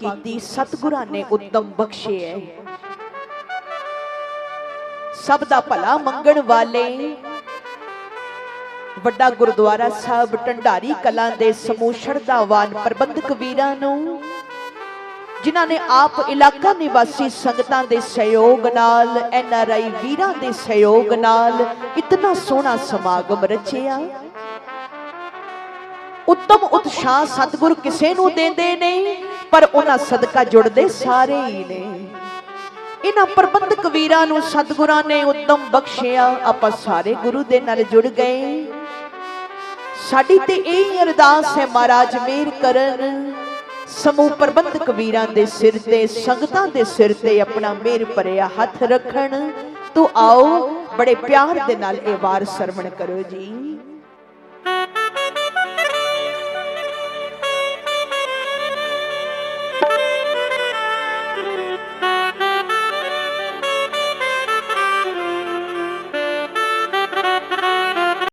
ਕੀਤੀ, ਸਤਿਗੁਰਾਂ ਨੇ ਉਤਮ ਬਖਸ਼ਿਆ ਸਭ ਦਾ ਭਲਾ ਮੰਗਣ ਵਾਲੇ, ਵੱਡਾ ਗੁਰਦੁਆਰਾ ਸਾਹਿਬ, ਢੰਡਾਰੀ ਕਲਾਂ ਦੇ ਸਮੂਹ, ਸ਼ਰਧਾਵਾਨ ਪ੍ਰਬੰਧਕ ਵੀਰਾਂ ਨੂੰ, ਜਿਨ੍ਹਾਂ ਨੇ ਆਪ ਇਲਾਕਾ ਨਿਵਾਸੀ ਸੰਗਤਾਂ ਦੇ ਸਹਿਯੋਗ ਨਾਲ, ਐਨ ਆਰ ਆਈ ਵੀਰਾਂ ਦੇ ਸਹਿਯੋਗ ਨਾਲ ਇਤਨਾ ਸੋਹਣਾ ਸਮਾਗਮ ਰਚਿਆ। ਉੱਤਮ ਉਤਸ਼ਾਹ ਸਤਿਗੁਰ ਕਿਸੇ ਨੂੰ ਦਿੰਦੇ ਨਹੀਂ। ਪਰ ਉਹਨਾਂ ਸਦਕਾ ਜੁੜਦੇ ਸਾਰੇ ਹੀ ਨੇ। ਇਹਨਾਂ ਪ੍ਰਬੰਧਕ ਵੀਰਾਂ ਨੂੰ ਸਤਿਗੁਰਾਂ ਨੇ ਉਦਮ ਬਖਸ਼ਿਆ। ਆਪਾਂ ਸਾਰੇ ਗੁਰੂ ਦੇ ਨਾਲ ਜੁੜ ਗਏ। ਸਾਡੀ ਤੇ ਇਹ ਅਰਦਾਸ ਹੈ, ਮਹਾਰਾਜ ਮੇਰ ਕਰਨ। ਸਮੂਹ ਪ੍ਰਬੰਧਕ ਵੀਰਾਂ ਦੇ ਸਿਰ ਤੇ, ਸੰਗਤਾਂ ਦੇ ਸਿਰ ਤੇ ਆਪਣਾ ਮੇਰ ਭਰਿਆ ਹੱਥ ਰੱਖਣ। ਤੋ ਆਓ, ਬੜੇ ਪਿਆਰ ਦੇ ਨਾਲ ਇਹ ਵਾਰ ਸਰਵਣ ਕਰੋ ਜੀ।